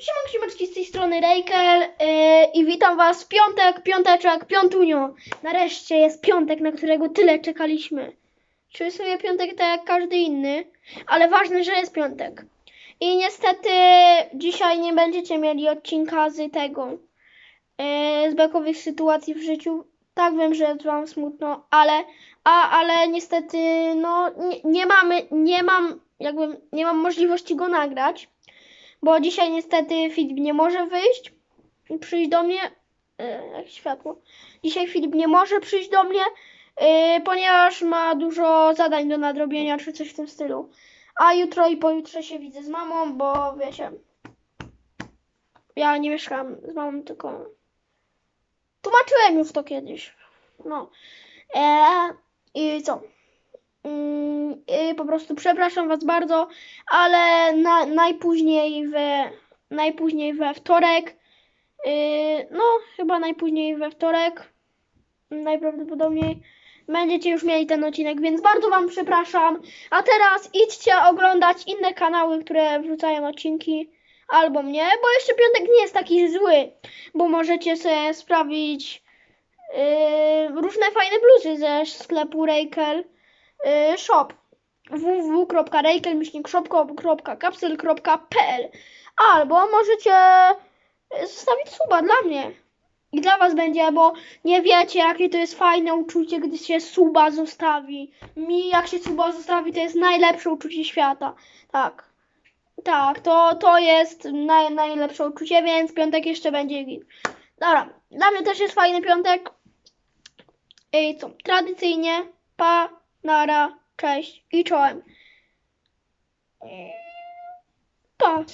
Siemanko, siemaczki, z tej strony Rejkel yy, i witam was w piątek, piąteczek, piątunio. Nareszcie jest piątek, na którego tyle czekaliśmy. Czuję sobie piątek tak jak każdy inny, ale ważne, że jest piątek. I niestety dzisiaj nie będziecie mieli odcinka z tego, yy, z bekowych sytuacji w życiu. Tak wiem, że jest wam smutno, ale, a, ale niestety no nie, nie mamy, nie mam, jakby nie mam możliwości go nagrać bo dzisiaj niestety Filip nie może wyjść, przyjść do mnie, e, jak światło, dzisiaj Filip nie może przyjść do mnie, e, ponieważ ma dużo zadań do nadrobienia, czy coś w tym stylu. A jutro i pojutrze się widzę z mamą, bo wiecie, ja nie mieszkam z mamą, tylko tłumaczyłem już to kiedyś. No. E, I co? Y, po prostu przepraszam Was bardzo, ale na, najpóźniej we najpóźniej we wtorek, y, no chyba najpóźniej we wtorek, najprawdopodobniej będziecie już mieli ten odcinek, więc bardzo Wam przepraszam. A teraz idźcie oglądać inne kanały, które wrzucają odcinki, albo mnie, bo jeszcze piątek nie jest taki zły, bo możecie sobie sprawić y, różne fajne bluzy ze sklepu Rejkel y, shop www.rejkel-shop.capsel.pl albo możecie y, zostawić suba dla mnie i dla was będzie, bo nie wiecie jakie to jest fajne uczucie, gdy się suba zostawi. Mi jak się suba zostawi to jest najlepsze uczucie świata. Tak. Tak, to, to jest naj, najlepsze uczucie, więc piątek jeszcze będzie git. Dobra, dla mnie też jest fajny piątek. I co? Tradycyjnie, pa, nara, cześć i czołem. Pa.